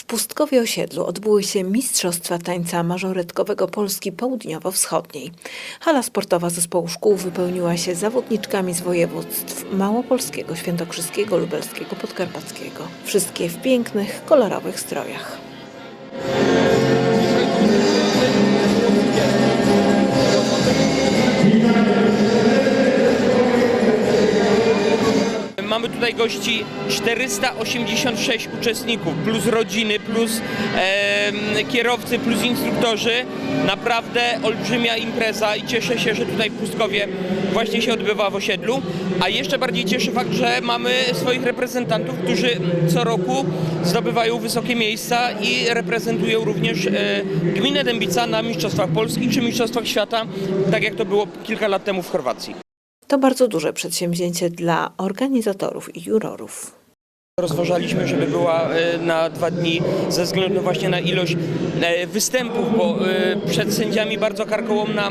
W Pustkowie Osiedlu odbyły się Mistrzostwa Tańca Mażoretkowego Polski Południowo-Wschodniej. Hala sportowa zespołu szkół wypełniła się zawodniczkami z województw małopolskiego, świętokrzyskiego, lubelskiego, podkarpackiego. Wszystkie w pięknych, kolorowych strojach. Mamy tutaj gości 486 uczestników, plus rodziny, plus em, kierowcy, plus instruktorzy. Naprawdę olbrzymia impreza i cieszę się, że tutaj w Pustkowie właśnie się odbywa w osiedlu. A jeszcze bardziej cieszy fakt, że mamy swoich reprezentantów, którzy co roku zdobywają wysokie miejsca i reprezentują również e, gminę Dębica na Mistrzostwach Polski czy Mistrzostwach Świata, tak jak to było kilka lat temu w Chorwacji. To bardzo duże przedsięwzięcie dla organizatorów i jurorów. Rozważaliśmy, żeby była e, na dwa dni ze względu właśnie na ilość e, występów, bo e, przed sędziami bardzo karkołomna,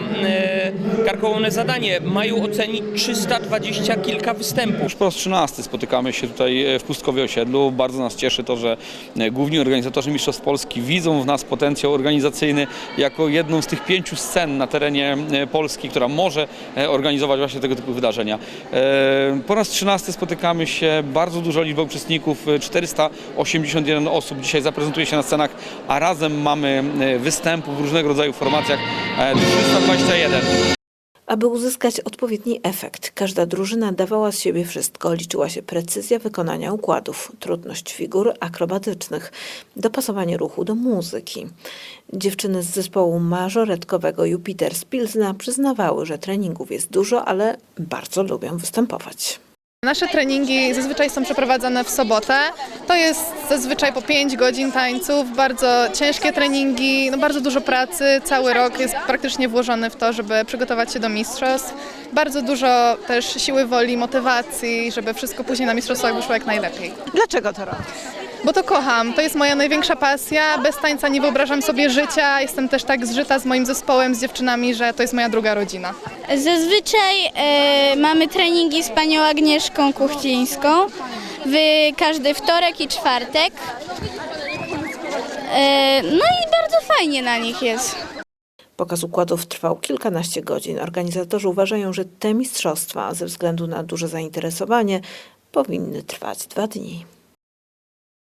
karkołomne zadanie. Mają ocenić 320 kilka występów. Już po raz 13 spotykamy się tutaj w Pustkowie Osiedlu. Bardzo nas cieszy to, że główni organizatorzy Mistrzostw Polski widzą w nas potencjał organizacyjny jako jedną z tych pięciu scen na terenie Polski, która może organizować właśnie tego typu wydarzenia. Po raz 13 spotykamy się, bardzo duża liczba uczestników, e, 481 osób dzisiaj zaprezentuje się na scenach, a razem mamy e, występów w różnego rodzaju formacjach e, 321. Aby uzyskać odpowiedni efekt, każda drużyna dawała z siebie wszystko. Liczyła się precyzja wykonania układów, trudność figur akrobatycznych, dopasowanie ruchu do muzyki. Dziewczyny z zespołu mażoretkowego Jupiter z Pilzna przyznawały, że treningów jest dużo, ale bardzo lubią występować. Nasze treningi zazwyczaj są przeprowadzane w sobotę. To jest zazwyczaj po 5 godzin tańców, bardzo ciężkie treningi, no bardzo dużo pracy. Cały rok jest praktycznie włożony w to, żeby przygotować się do mistrzostw. Bardzo dużo też siły woli, motywacji, żeby wszystko później na mistrzostwach wyszło jak najlepiej. Dlaczego to robisz? Bo to kocham, to jest moja największa pasja. Bez tańca nie wyobrażam sobie życia. Jestem też tak zżyta z moim zespołem, z dziewczynami, że to jest moja druga rodzina. Zazwyczaj e, mamy treningi z panią Agnieszką Kuchcińską w każdy wtorek i czwartek. E, no i bardzo fajnie na nich jest. Pokaz układów trwał kilkanaście godzin. Organizatorzy uważają, że te mistrzostwa, ze względu na duże zainteresowanie, powinny trwać dwa dni.